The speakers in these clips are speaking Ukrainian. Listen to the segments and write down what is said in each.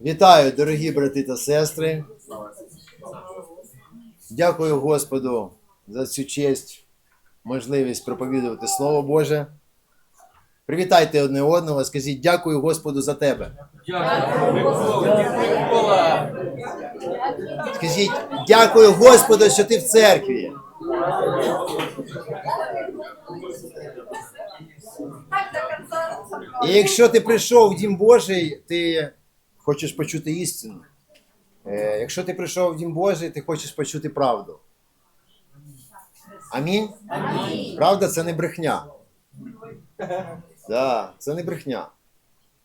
Вітаю, дорогі брати та сестри. Дякую Господу за цю честь, можливість проповідувати Слово Боже. Привітайте одне одного, скажіть дякую Господу за тебе. Скажіть дякую Господу, що ти в церкві. І якщо ти прийшов в Дім Божий, ти хочеш почути істину. Е, Якщо ти прийшов в Дім Божий, ти хочеш почути правду. Амінь? Правда, це не брехня. Да, це не брехня.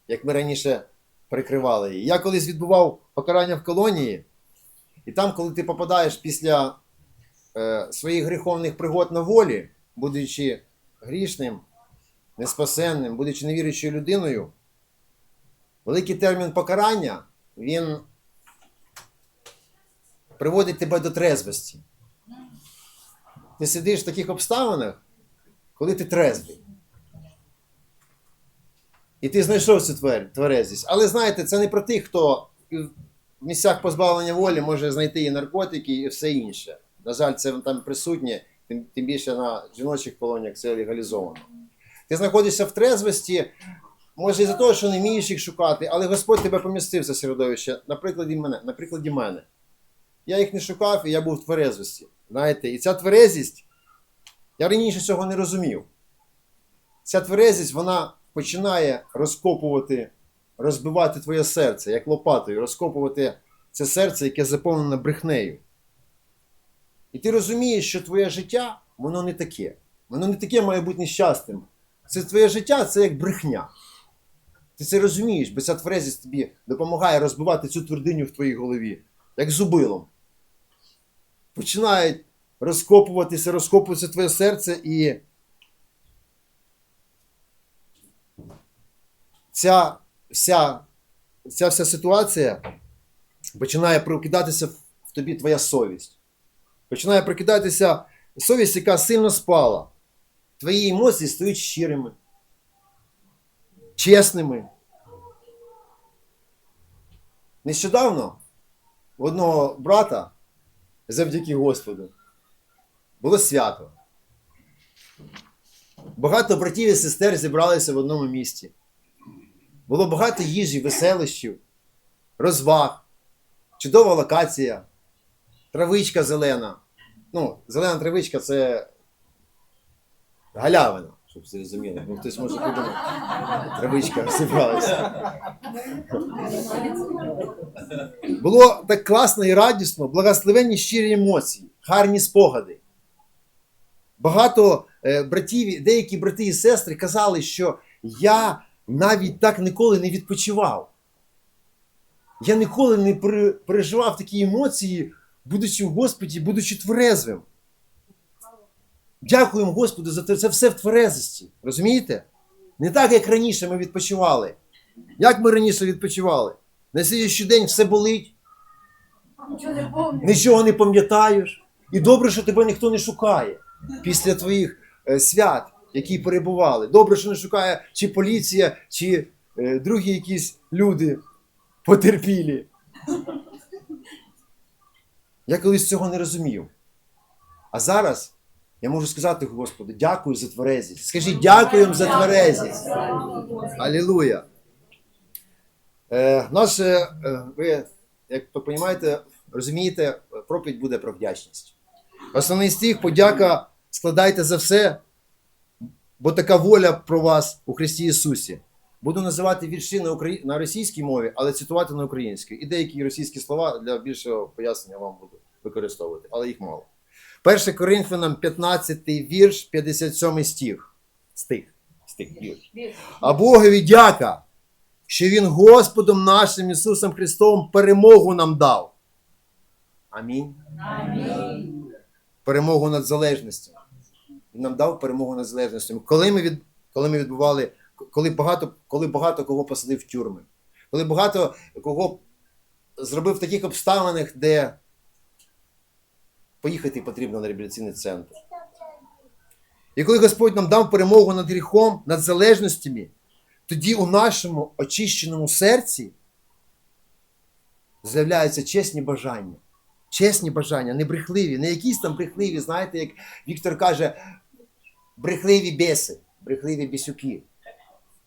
Як ми раніше прикривали її. Я колись відбував покарання в колонії, і там, коли ти попадаєш після е, своїх гріховних пригод на волі, будучи грішним, неспасенним, будучи невіруючою людиною, великий термін покарання, він приводить тебе до трезвості. Ти сидиш в таких обставинах, коли ти трезвий. І ти знайшов цю твер- тверезість. Але знаєте, це не про тих, хто в місцях позбавлення волі може знайти і наркотики, і все інше. На жаль, це там присутнє, тим, тим більше на жіночих колоніях це легалізовано. Ти знаходишся в трезвості, може із-за того, що не вмієш їх шукати, але Господь тебе помістив це середовище, на прикладі мене. На прикладі мене. Я їх не шукав, і я був в тверезвості. Знаєте, і ця тверезість, я раніше цього не розумів. Ця тверезість, вона починає розкопувати, розбивати твоє серце, як лопатою, розкопувати це серце, яке заповнене брехнею. І ти розумієш, що твоє життя, воно не таке. Воно не таке має бути нещастим. Це твоє життя це як брехня. Ти це розумієш, бо ця тверезість тобі допомагає розбивати цю твердиню в твоїй голові, як зубилом. Починають розкопуватися, розкопуватися твоє серце і ця вся, ця вся ситуація починає прокидатися в тобі твоя совість. Починає прокидатися совість, яка сильно спала. Твої емоції стають щирими, чесними. Нещодавно у одного брата, завдяки Господу, було свято. Багато братів і сестер зібралися в одному місті. Було багато їжі, веселищів, розваг, чудова локація, травичка зелена. Ну, зелена травичка це галявина, щоб всі розуміли. Ну, хтось може подумати. Травичка зібралася. Було так класно і радісно, благословенні щирі емоції, гарні спогади. Багато е, братів, деякі брати і сестри казали, що я навіть так ніколи не відпочивав. Я ніколи не переживав такі емоції, будучи в Господі, будучи тверезвим. Дякуємо Господу за. Це все в тверезості. Розумієте? Не так, як раніше ми відпочивали. Як ми раніше відпочивали? На слідчий день все болить, Нічого не помню. нічого не пам'ятаєш. І добре, що тебе ніхто не шукає після твоїх е, свят, які перебували. Добре, що не шукає чи поліція, чи е, другі якісь люди потерпілі. Я колись цього не розумів. А зараз я можу сказати Господу, дякую за тверезість. Скажіть, дякуємо за тверезість. Алілуя. Е, наш, е, е, ви, як ви розумієте, розумієте, проповідь буде про вдячність. Основний стих, подяка складайте за все, бо така воля про вас у Христі Ісусі. Буду називати вірші на, украї... на російській мові, але цитувати на українській. І деякі російські слова для більшого пояснення вам буду використовувати, але їх мало. 1 Коринфянам 15 вірш, 57 стих. Стих. Стих, вірш. А Богові дяка, що Він Господом нашим Ісусом Христом перемогу нам дав. Амінь. Перемогу над залежністю. Він нам дав перемогу над залежністю. Коли ми, від, коли ми відбували, коли багато, коли багато кого посадив в тюрми, коли багато кого зробив в таких обставинах, де поїхати потрібно на реабілітаційний центр. І коли Господь нам дав перемогу над гріхом, над залежностями, тоді у нашому очищеному серці з'являються чесні бажання. Чесні бажання, не брехливі, не якісь там брехливі, знаєте, як Віктор каже, брехливі біси, брехливі бісюки.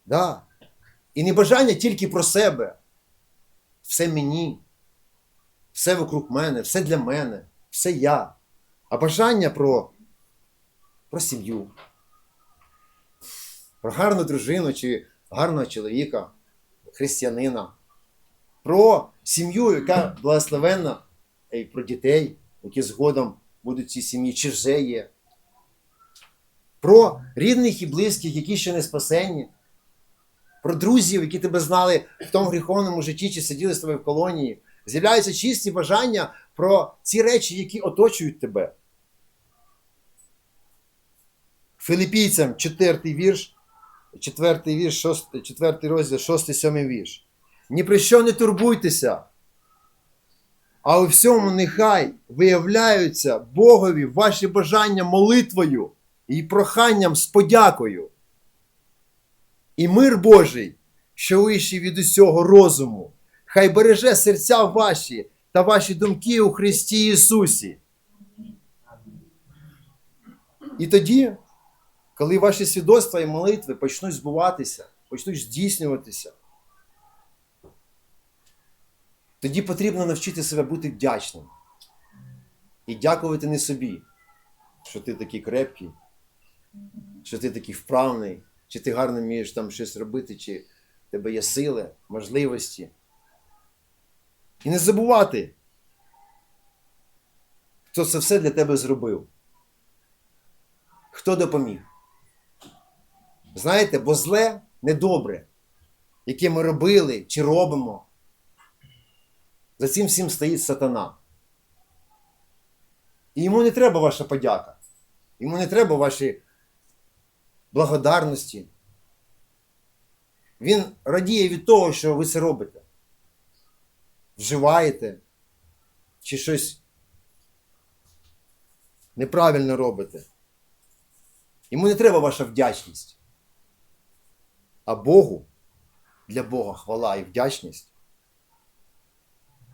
Да. І не бажання тільки про себе. Все мені, все вокруг мене, все для мене, все я. А бажання про, про сім'ю, про гарну дружину чи гарного чоловіка, християнина, про сім'ю, яка благословенна, і про дітей, які згодом будуть в цій сім'ї, чи вже є. Про рідних і близьких, які ще не спасені, про друзів, які тебе знали в тому гріховному житті, чи сиділи з тобою в колонії. З'являються чисті бажання про ці речі, які оточують тебе. Филипійцям 4 вірш, 4 вірш, 6, 4 розділ, 6, 7 вірш. Ні про що не турбуйтеся, а у всьому нехай виявляються Богові ваші бажання молитвою і проханням з подякою. І мир Божий, що вищий від усього розуму, хай береже серця ваші та ваші думки у Христі Ісусі. І тоді, коли ваші свідоцтва і молитви почнуть збуватися, почнуть здійснюватися, тоді потрібно навчити себе бути вдячним. І дякувати не собі, що ти такий крепкий, що ти такий вправний, чи ти гарно вмієш там щось робити, чи в тебе є сили, можливості. І не забувати, хто це все для тебе зробив. Хто допоміг. Знаєте, бо зле недобре, яке ми робили чи робимо. За цим всім стоїть сатана. І йому не треба ваша подяка. Йому не треба ваші благодарності. Він радіє від того, що ви це робите. Вживаєте чи щось неправильно робите. Йому не треба ваша вдячність. А Богу, для Бога хвала і вдячність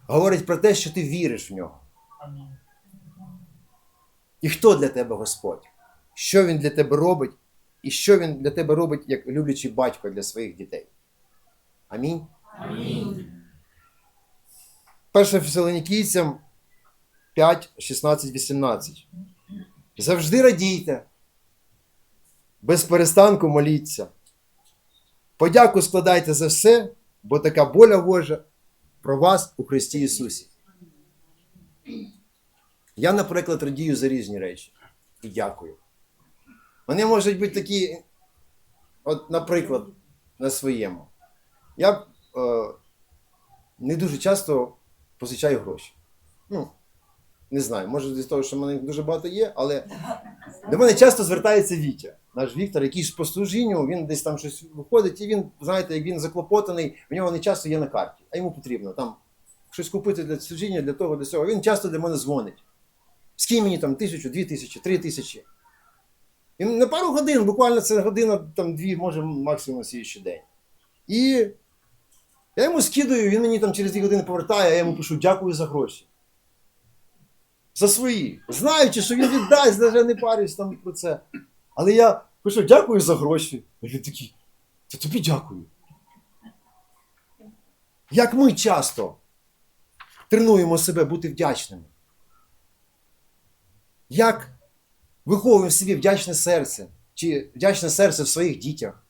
говорить про те, що ти віриш в нього. І хто для тебе Господь? Що Він для тебе робить, і що Він для тебе робить як люблячий батько для своїх дітей. Амінь. Амінь. 1 Фесалонікійцям 5, 16, 18. Завжди радійте, без перестанку моліться. Подяку складайте за все, бо така воля Божа про вас у Христі Ісусі. Я, наприклад, радію за різні речі і дякую. Вони можуть бути такі, от, наприклад, на своєму. Я е, не дуже часто позичаю гроші. Ну, не знаю, може з того, що в мене дуже багато є, але до мене часто звертається Вітя, наш Віктор, який ж по служінню, він десь там щось виходить, і він, знаєте, як він заклопотаний, в нього не часто є на карті, а йому потрібно там щось купити для служіння, для того, для цього. Він часто для мене дзвонить. Скинь мені там тисячу, дві тисячі, три тисячі. І на пару годин, буквально це година, там дві, може максимум на слідчий день. І я йому скидаю, він мені там через дві години повертає, я йому пишу дякую за гроші. За свої. Знаючи, що він віддасть, навіть не парюсь там про це. Але я пишу дякую за гроші. А він такий, та тобі дякую. Як ми часто тренуємо себе бути вдячними. Як виховуємо в собі вдячне серце, чи вдячне серце в своїх дітях.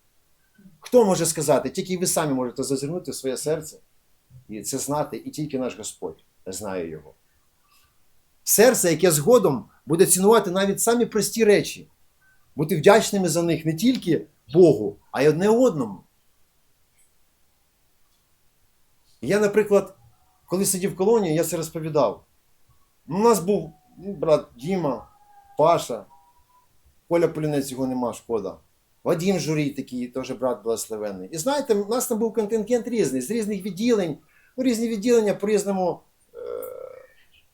Хто може сказати? Тільки ви самі можете зазирнути в своє серце і це знати, і тільки наш Господь знає його. Серце, яке згодом буде цінувати навіть самі прості речі, бути вдячними за них не тільки Богу, а й одне одному. Я, наприклад, коли сидів в колонії, я це розповідав. У нас був ну, брат Діма, Паша, Коля Полінець його нема, шкода. Вадим Журій такий, теж брат благословенний. І знаєте, у нас там був контингент різний, з різних відділень, ну, різні відділення по-різному, е,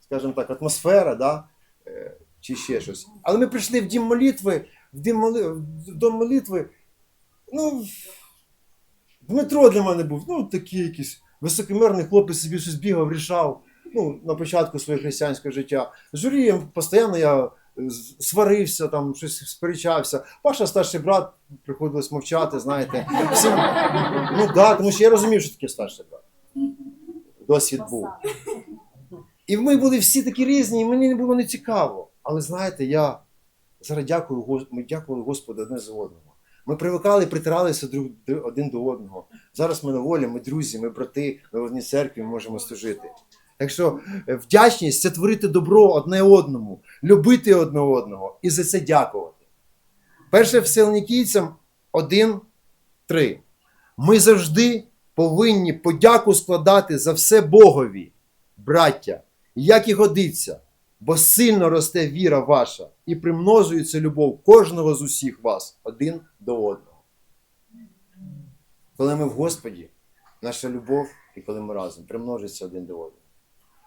скажімо так, атмосфера, да? е, чи ще щось. Але ми прийшли в дім молитви, в, дім моли... в дом молитви. Ну, Дмитро для мене був, ну, такий якийсь високомірний хлопець собі щось бігав, рішав. Ну, на початку свого християнського життя. З Журієм постійно я сварився, там щось сперечався. Паша старший брат, приходилось мовчати, знаєте. Всім... Ну да, тому що я розумів, що таке старший брат. Досвід був. І ми були всі такі різні, і мені не було не цікаво. Але знаєте, я зараз дякую, ми дякували Господу одне за одного. Ми привикали, притиралися друг один до одного. Зараз ми на волі, ми друзі, ми брати, ми в одній церкві ми можемо служити. Так що е, вдячність це творити добро одне одному, любити одне одного і за це дякувати. Перше Вселенікійцям 1, 3. Ми завжди повинні подяку складати за все Богові, браття, як і годиться, бо сильно росте віра ваша і примножується любов кожного з усіх вас один до одного. Коли ми в Господі, наша любов, і коли ми разом примножиться один до одного.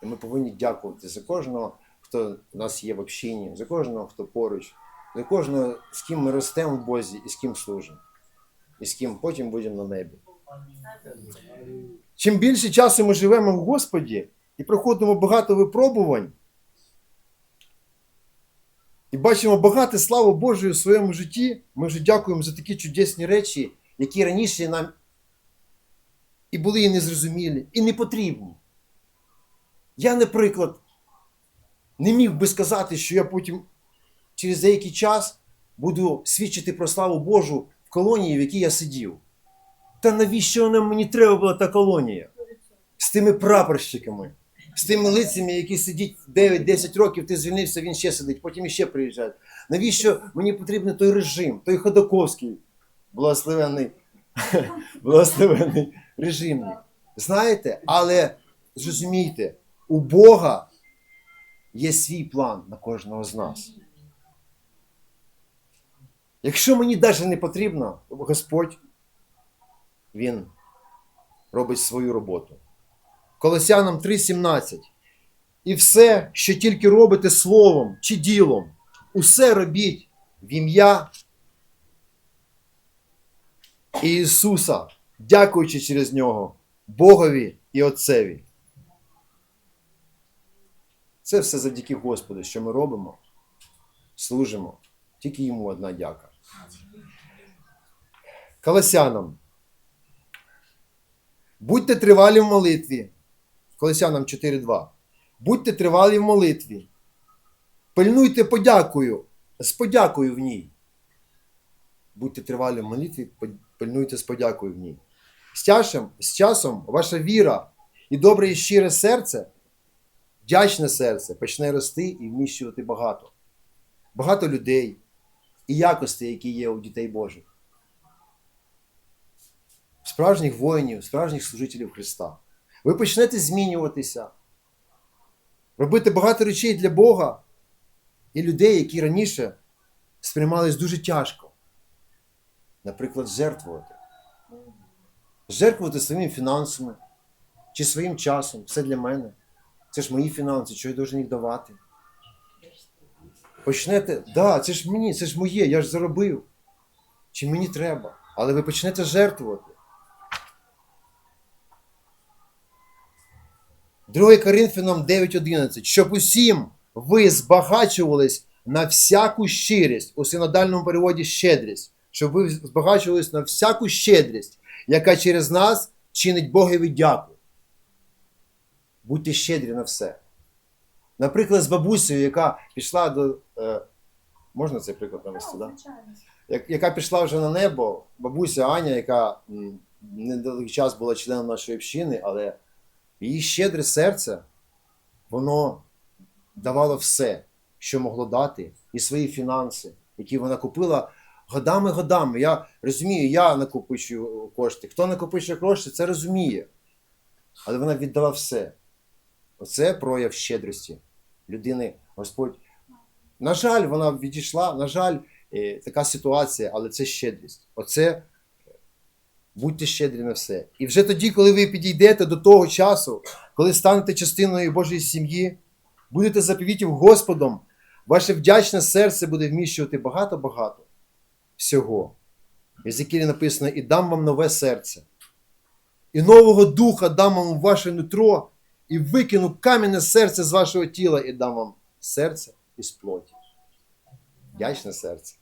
І ми повинні дякувати за кожного, хто в нас є в общині, за кожного, хто поруч, за кожного, з ким ми ростемо в Бозі і з ким служимо, і з ким потім будемо на небі. Чим більше часу ми живемо в Господі і проходимо багато випробувань, і бачимо багато слави Божої у своєму житті, ми вже дякуємо за такі чудесні речі, які раніше нам і були і незрозумілі, і не потрібні. Я, наприклад, не міг би сказати, що я потім через деякий час буду свідчити про славу Божу в колонії, в якій я сидів. Та навіщо нам мені треба була та колонія? З тими прапорщиками, з тими лицями, які сидять 9-10 років, ти звільнився, він ще сидить, потім іще приїжджає. Навіщо мені потрібен той режим, той Ходоковський, благословенний, благословенний режимник? Знаєте, але зрозумійте, у Бога є свій план на кожного з нас. Якщо мені навіть не потрібно, Господь, Він робить свою роботу. Колосянам 3:17. І все, що тільки робите словом чи ділом, усе робіть в ім'я Ісуса, дякуючи через нього Богові і Отцеві. Це все завдяки Господу, що ми робимо, служимо. Тільки йому одна дяка. Колосянам. Будьте тривалі в молитві. Колосянам 4.2. Будьте тривалі в молитві. Пильнуйте подякою, з подякою в ній. Будьте тривалі в молитві, пильнуйте з подякою в ній. З часом, з часом ваша віра і добре і щире серце, вдячне серце почне рости і вміщувати багато. Багато людей і якостей, які є у дітей Божих. Справжніх воїнів, справжніх служителів Христа. Ви почнете змінюватися, робити багато речей для Бога і людей, які раніше сприймались дуже тяжко. Наприклад, жертвувати. Жертвувати своїми фінансами чи своїм часом. Все для мене. Це ж мої фінанси, що я должен їх давати. Почнете, да, це ж мені, це ж моє, я ж заробив. Чи мені треба? Але ви почнете жертвувати. 2 Коринфянам 9.11. Щоб усім ви збагачувались на всяку щирість, у синодальному переводі щедрість, щоб ви збагачувались на всяку щедрість, яка через нас чинить Богові дяку. Будьте щедрі на все. Наприклад, з бабусею, яка пішла до. Е, можна цей приклад навести, так? Да? як- яка пішла вже на небо, бабуся Аня, яка м, недовгий час була членом нашої общини, але її щедре серце, воно давало все, що могло дати, і свої фінанси, які вона купила годами-годами. Я розумію, я накопичую кошти. Хто накопичує кошти, це розуміє. Але вона віддала все. Оце прояв щедрості людини. Господь. На жаль, вона відійшла, на жаль, е, така ситуація, але це щедрість. Оце е, будьте щедрі на все. І вже тоді, коли ви підійдете до того часу, коли станете частиною Божої сім'ї, будете заповітів Господом, ваше вдячне серце буде вміщувати багато-багато всього. В Єзекілі написано: і дам вам нове серце. і нового духа дам вам у ваше нутро, і викину кам'яне серце з вашого тіла, і дам вам серце із плоті. Вдячне серце.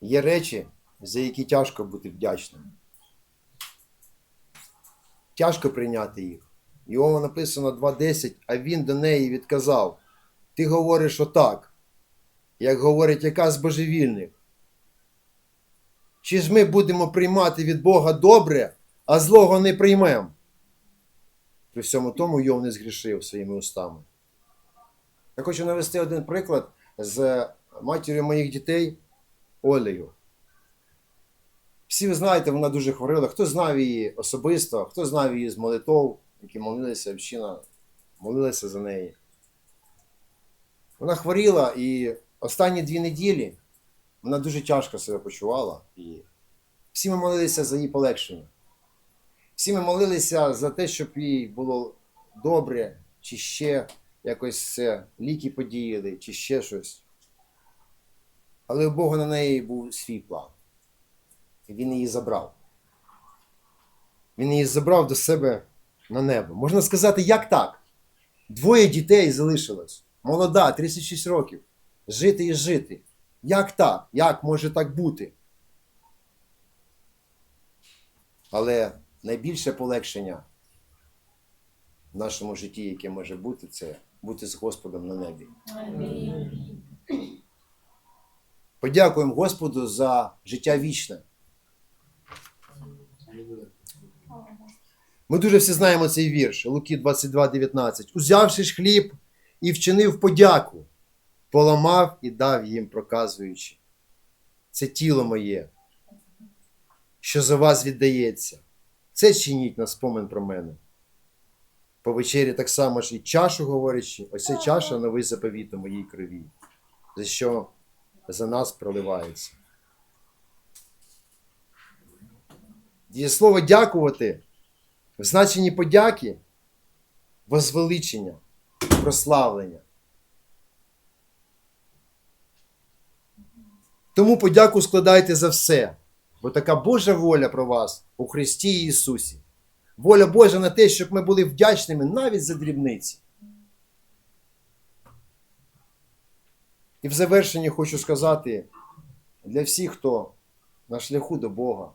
Є речі, за які тяжко бути вдячним. Тяжко прийняти їх. Його написано 2.10, а він до неї відказав: Ти говориш отак, як говорить яка з божевільних. Чи ж ми будемо приймати від Бога добре, а злого не приймемо? При всьому тому Йов не згрішив своїми устами. Я хочу навести один приклад з матір'ю моїх дітей Олею. Всі ви знаєте, вона дуже хворила. Хто знав її особисто, хто знав її з молитов, які молилися, община молилася за неї. Вона хворіла і останні дві неділі вона дуже тяжко себе почувала. І всі ми молилися за її полегшення. Всі ми молилися за те, щоб їй було добре, чи ще якось це, ліки подіяли, чи ще щось. Але у Бога на неї був свій план. І він її забрав. Він її забрав до себе на небо. Можна сказати, як так? Двоє дітей залишилось. Молода, 36 років. Жити і жити. Як так? Як може так бути? Але найбільше полегшення в нашому житті, яке може бути, це бути з Господом на небі. Подякуємо Господу за життя вічне. Ми дуже всі знаємо цей вірш, Луки 22:19. Узявши ж хліб і вчинив подяку, поламав і дав їм, проказуючи. Це тіло моє, що за вас віддається. Це чиніть на спомин про мене. По вечері так само ж і чашу говорячи, ось ця чаша новий заповіт у моїй крові, за що за нас проливається. Дієслово дякувати в значенні подяки, возвеличення, прославлення. Тому подяку складайте за все, бо така Божа воля про вас у Христі Ісусі. Воля Божа на те, щоб ми були вдячними навіть за дрібниці. І в завершенні хочу сказати для всіх, хто на шляху до Бога,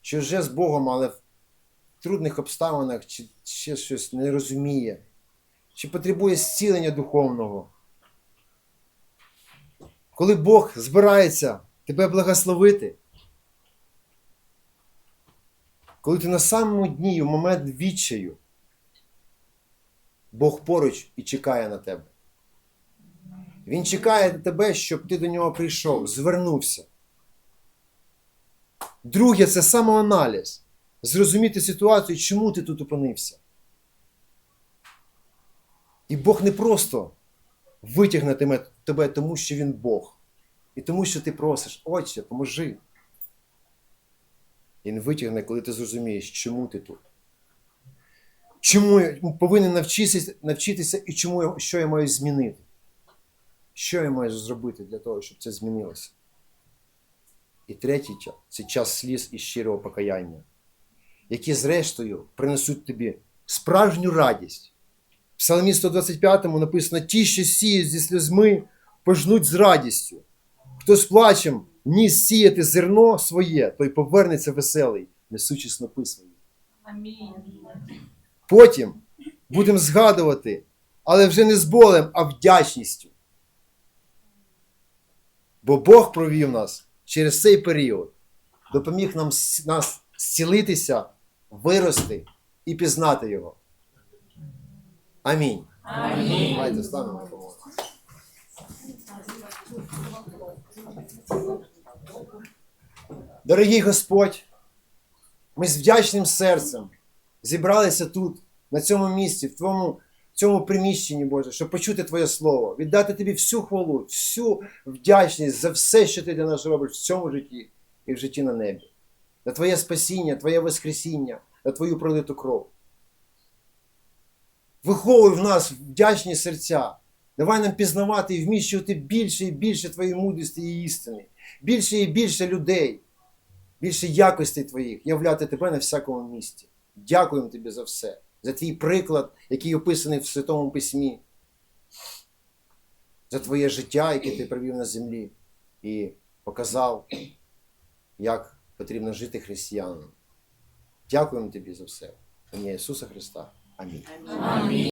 що вже з Богом, але в трудних обставинах, чи ще щось не розуміє, чи потребує зцілення духовного. Коли Бог збирається тебе благословити, коли ти на самому дні, в момент відчаю, Бог поруч і чекає на тебе. Він чекає на тебе, щоб ти до нього прийшов, звернувся. Друге, це самоаналіз. Зрозуміти ситуацію, чому ти тут опинився. І Бог не просто витягне тебе- тому що Він Бог. І тому, що ти просиш, Отче, поможи. Він витягне, коли ти зрозумієш, чому ти тут. Чому я повинен навчитися, навчитися і чому що я маю змінити? Що я маю зробити для того, щоб це змінилося? І третій час це час сліз і щирого покаяння, які, зрештою, принесуть тобі справжню радість. В Псалмі 125 написано: ті, що сіють зі сльозми, пожнуть з радістю. Хто з плачем ніс сіяти зерно своє, той повернеться веселий, несучи снопи свої. Амінь. Потім будемо згадувати, але вже не з болем, а вдячністю. Бо Бог провів нас через цей період, допоміг нам нас зцілитися, вирости і пізнати Його. Амінь. Амінь. Давайте станемо помолимося. Дорогий Господь, ми з вдячним серцем зібралися тут, на цьому місці, в твоєму, в цьому приміщенні, Боже, щоб почути Твоє Слово, віддати Тобі всю хвалу, всю вдячність за все, що ти для нас робиш в цьому житті і в житті на небі. За Твоє спасіння, Твоє Воскресіння, за Твою пролиту кров. Виховуй в нас вдячні серця. Давай нам пізнавати і вміщувати більше і більше Твоєї мудрості і істини. більше і більше людей, більше якостей твоїх являти тебе на всякому місці. Дякуємо тобі за все, за твій приклад, який описаний в Святому Письмі, за твоє життя, яке ти провів на землі, і показав, як потрібно жити християнам. Дякуємо тобі за все. Ім'я Ісуса Христа. Амінь.